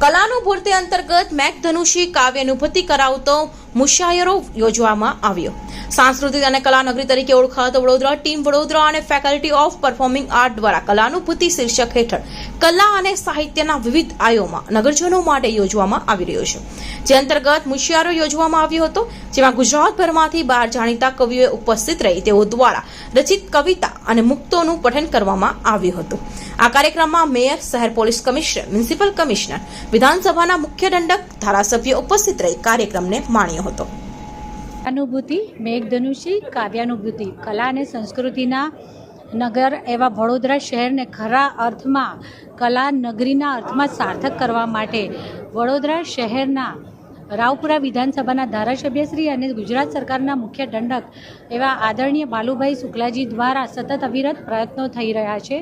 કલાનુભૂતિ અંતર્ગત મેઘધનુષી કાવ્યનુભૂતિ કરાવતો મુશાયરો યોજવામાં આવ્યો. સાંસ્કૃતિક અને કલાનગરી તરીકે ઓળખાતો વડોદરા ટીમ વડોદરા અને ફેકલ્ટી ઓફ પરફોર્મિંગ આર્ટ દ્વારા કલાનુભૂતિ શીર્ષક હેઠળ કલા અને સાહિત્યના વિવિધ આયોમાં નગરજનો માટે યોજવામાં આવી રહ્યો છે. જે અંતર્ગત મુશિયારો યોજવામાં આવ્યો હતો, જેમાં ગુજરાતભરમાંથી બાર જાણીતા કવિઓએ ઉપસ્થિત રહી તેઓ દ્વારા રચિત કવિતા અને મુક્તોનું પઠન કરવામાં આવ્યું હતું. આ કાર્યક્રમમાં મેયર, શહેર પોલીસ કમિશનર, મ્યુનિસિપલ કમિશનર, વિધાનસભાના મુખ્ય દંડક, ધારાસભ્ય ઉપસ્થિત રહી કાર્યક્રમને માણ્યો હતો. અનુભૂતિ, મેઘધનુષી, કાવ્યાનુભૂતિ, કલા અને સંસ્કૃતિના નગર એવા વડોદરા શહેરને ખરા અર્થમાં, કલા નગરીના અર્થમાં સાર્થક કરવા માટે વડોદરા શહેરના રાવપુરા વિધાનસભાના ધારાસભ્યશ્રી અને ગુજરાત સરકારના મુખ્ય દંડક એવા આદરણીય બાલુભાઈ શુક્લાજી દ્વારા સતત અવિરત પ્રયત્નો થઈ રહ્યા છે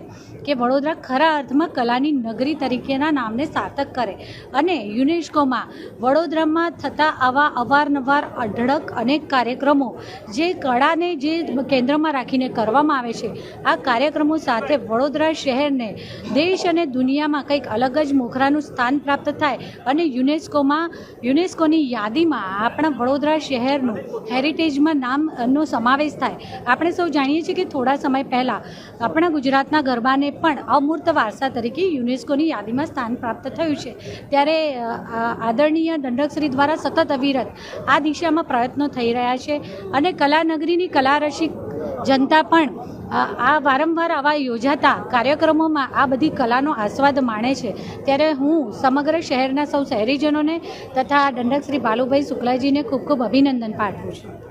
કે વડોદરા ખરા અર્થમાં કલાની નગરી તરીકેના નામને સાર્થક કરે અને યુનેસ્કોમાં વડોદરામાં થતા આવા અવારનવાર અઢળક અનેક કાર્યક્રમો જે કળાને જે કેન્દ્રમાં રાખીને કરવામાં આવે છે, આ કાર્યક્રમો સાથે વડોદરા શહેરને દેશ અને દુનિયામાં કંઈક અલગ જ મોખરાનું સ્થાન પ્રાપ્ત થાય અને યુનેસ્કોમાં યુનેસ્કોની યાદીમાં આપણા વડોદરા શહેરનું હેરિટેજમાં નામનો સમાવેશ થાય. આપણે સૌ જાણીએ છીએ કે થોડા સમય પહેલાં આપણા ગુજરાતના ગરબાને પણ અમૂર્ત વારસા તરીકે યુનેસ્કોની યાદીમાં સ્થાન પ્રાપ્ત થયું છે. ત્યારે આદરણીય દંડકશ્રી દ્વારા સતત અવિરત આ દિશામાં પ્રયત્નો થઈ રહ્યા છે અને કલાનગરીની કલારસિક જનતા પણ આ વારંવાર આવા યોજાતા કાર્યક્રમોમાં આ બધી કલાનો આસ્વાદ માણે છે. ત્યારે હું સમગ્ર શહેરના સૌ શહેરીજનોને તથા દંડક શ્રી બાલુભાઈ શુક્લાજીને ખૂબ ખૂબ અભિનંદન પાઠવું છું.